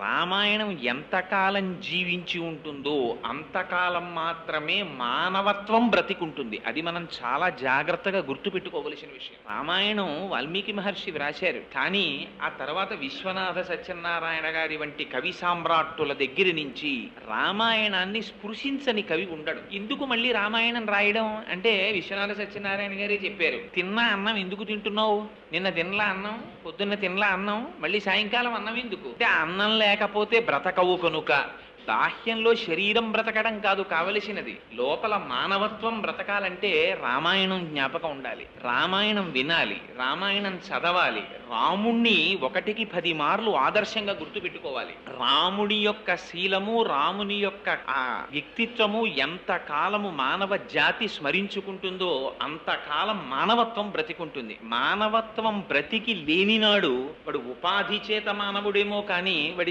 రామాయణం ఎంతకాలం జీవించి ఉంటుందో అంతకాలం మాత్రమే మానవత్వం బ్రతికుంటుంది. అది మనం చాలా జాగ్రత్తగా గుర్తుపెట్టుకోవలసిన విషయం. రామాయణం వాల్మీకి మహర్షి వ్రాశారు. కానీ ఆ తర్వాత విశ్వనాథ సత్యనారాయణ గారి వంటి కవి సామ్రాట్టుల దగ్గర నుంచి రామాయణాన్ని స్పృశించని కవి ఉండడు. ఎందుకు మళ్ళీ రామాయణం రాయడం? అంటే విశ్వనాథ సత్యనారాయణ గారే చెప్పారు. తిన్న అన్నం ఎందుకు తింటున్నావు? నిన్న తినలా అన్నం పొద్దున్న తినలా అన్నం మళ్ళీ సాయంకాలం అన్నం ఎందుకు? అంటే ఆ అన్నం లేకపోతే బ్రతకవు కనుక. బాహ్యంలో శరీరం బ్రతకడం కాదు కావలసినది. లోపల మానవత్వం బ్రతకాలంటే రామాయణం జ్ఞాపకం ఉండాలి. రామాయణం వినాలి. రామాయణం చదవాలి. రాముణ్ణి ఒకటికి పది మార్లు ఆదర్శంగా గుర్తుపెట్టుకోవాలి. రాముడి యొక్క శీలము రాముని యొక్క ఆ వ్యక్తిత్వము ఎంత కాలము మానవ జాతి స్మరించుకుంటుందో అంతకాలం మానవత్వం బ్రతికుంటుంది. మానవత్వం బ్రతికి లేనినాడు వాడు ఉపాధి చేత మానవుడేమో కానీ వాడికి